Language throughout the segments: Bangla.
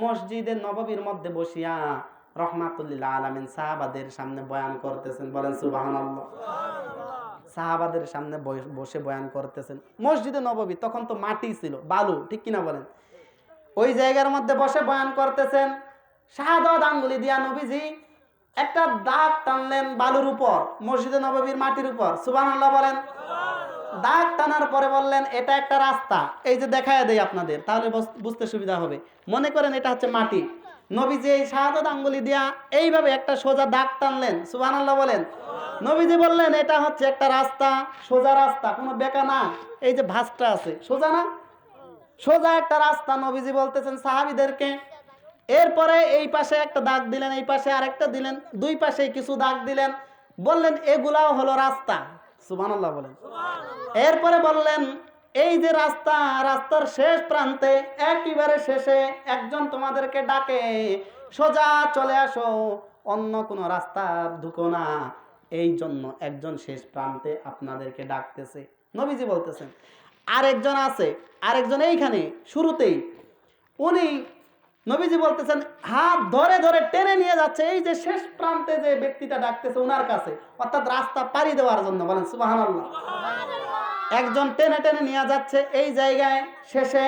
মসজিদে নববীর মধ্যে বসিয়া রহমাতুল্লিল্লাহ আলামিন সাহাবাদের সামনে বয়ান করতেছেন। বলেন সুবহানাল্লাহ। সাহাবাদের সামনে বসে বয়ান করতেছেন। মসজিদে নববী, তখন তো মাটি ছিল, বালু, ঠিক কিনা বলেন? ওই জায়গার মধ্যে বসে বয়ান করতেছেন। শাহাদত আঙ্গুলি দিয়া নবীজি একটা দাগ টানলেন বালুর উপর, মসজিদে নববীর মাটির উপর। সুবহানাল্লাহ বলেন। দাগ টানার পরে বললেন, এটা একটা রাস্তা। এই যে দেখায় দেয় আপনাদের, তাহলে বুঝতে সুবিধা হবে। মনে করেন এটা হচ্ছে মাটি। নবীজি এই শাহাদত আঙ্গুলি দিয়া এইভাবে একটা সোজা দাগ টানলেন। সুবহানাল্লাহ বলেন। নবীজি বললেন, এটা হচ্ছে একটা রাস্তা, সোজা রাস্তা, কোনো বেকা না। এই যে ভাঁজটা আছে, সোজা না? সোজা একটা রাস্তা নবীজি বলতেছেন সাহাবিদেরকে। এরপরে এই পাশে একটা দাগ দিলেন, এই পাশে আরেকটা দিলেন, দুই পাশে কিছু দাগ দিলেন। বললেন, এগুলাও হলো রাস্তা। সুবহানাল্লাহ বলেন। এরপরে বললেন, এই যে রাস্তা, রাস্তার শেষ প্রান্তে, একেবারে শেষে একজন তোমাদেরকে ডাকে, সোজা চলে আসো, অন্য কোনো রাস্তা ঢুকো না। এই জন্য একজন শেষ প্রান্তে আপনাদেরকে ডাকতেছে। নবীজি বলতেছেন, আরেকজন আছে, আরেকজন এইখানে, শুরুতেই। উনি, নবীজি বলতেছেন, হাত ধরে ধরে টেনে নিয়ে যাচ্ছে, এই যে শেষ প্রান্তে যে ব্যক্তিটা ডাকতেছে ওনার কাছে, অর্থাৎ রাস্তা পাড়ি দেওয়ার জন্য বলেন, সুবহানাল্লাহ। একজন টেনে টেনে নিয়ে যাচ্ছে এই জায়গায় শেষে।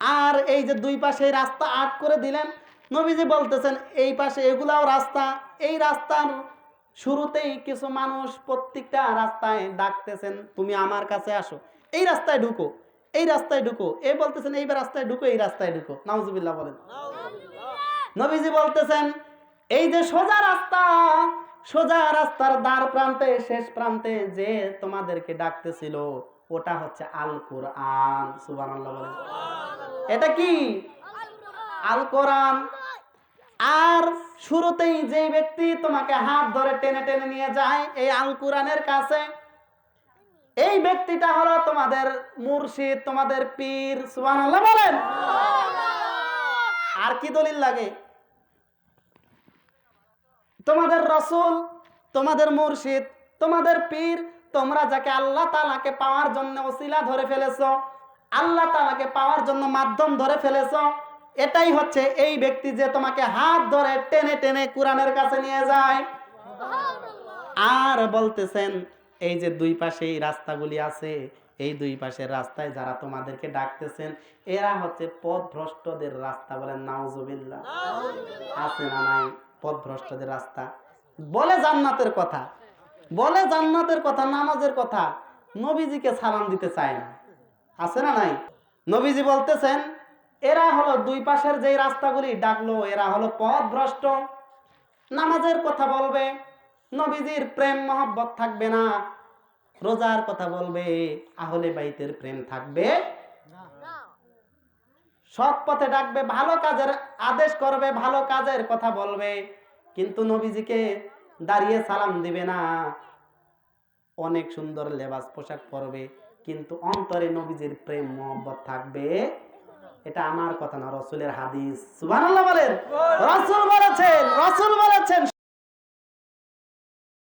আর এই যে দুই পাশে রাস্তা আট করে দিলেন নবীজি বলতেছেন এই পাশে এগুলাও রাস্তা। এই রাস্তার শুরুতেই কিছু মানুষ প্রত্যেকটা রাস্তায় ডাকতেছেন তুমি আমার কাছে আসো। এই রাস্তায় ঢুকো এই রাস্তায় ঢুকো। এ বলতেছেন এই রাস্তায় ঢুকো এই রাস্তায় ঢুকো। নাউজুবিল্লাহ বলেন। নবীজি বলতেছেন এই যে সোজা রাস্তা সোজা রাস্তার দ্বার প্রান্তে শেষ প্রান্তে যে তোমাদেরকে ডাকতেছিল ওটা হচ্ছে আল কোরআন বলেন। এটা কি? আল কোরআন আর শুরুতেই যে ব্যক্তি তোমাকে হাত ধরে টেনে টেনে নিয়ে যায় এই আল কোরআনের কাছে এই ব্যক্তিটা হলো তোমাদের মুর্শিদ তোমাদের পীর। সুবহানাল্লাহ বলেন। আর কি দলিল লাগে? তোমাদের রসুল, তোমাদের মুর্শিদ, তোমাদের পীর, তোমরা যাকে আল্লাহ তালাকে পাওয়ার জন্য ওসিলা ধরে ফেলেছ, আল্লাহ তালাকে পাওয়ার জন্য মাধ্যম ধরে ফেলেছ, এটাই হচ্ছে এই ব্যক্তি যে তোমাকে হাত ধরে টেনে টেনে কোরআনের কাছে নিয়ে যায়। আর বলতেছেন, এই যে দুই পাশে এই রাস্তাগুলি আছে, এই দুই পাশের রাস্তায় যারা তোমাদেরকে ডাকতেছেন, এরা হচ্ছে পথ ভ্রষ্টদের রাস্তা বলেন নাউজুবিল্লাহ। আছে না নাই? পথভ্রষ্টদের রাস্তা। বলে জান্নাতের কথা। বলে জান্নাতের কথা, নামাজের কথা। নবীজিকে সালাম দিতে চায় না। আছে না নাই? নবীজি বলতেছেন, এরা হলো দুই পাশের যেই রাস্তাগুলি, ডাকলো, এরা হলো পথভ্রষ্ট। নামাজের কথা বলবে, নবীজির প্রেম মহব্বত থাকবে না। রোজার কথা বলবে, আহলে বাইতের প্রেম থাকবে সৎ পথে ডাকবে ভালো কাজের আদেশ করবে ভালো কাজের কথা বলবে। কিন্তু নবীজিকে দাঁড়িয়ে সালাম দিবে না। অনেক সুন্দর লেবাস পোশাক পরবে কিন্তু অন্তরে নবীজির প্রেম মোহব্বত থাকবে। এটা আমার কথা না রসুলের হাদিস। সুবহানাল্লাহ বলেন। রসুল বলেছেন রসুল বলেছেন।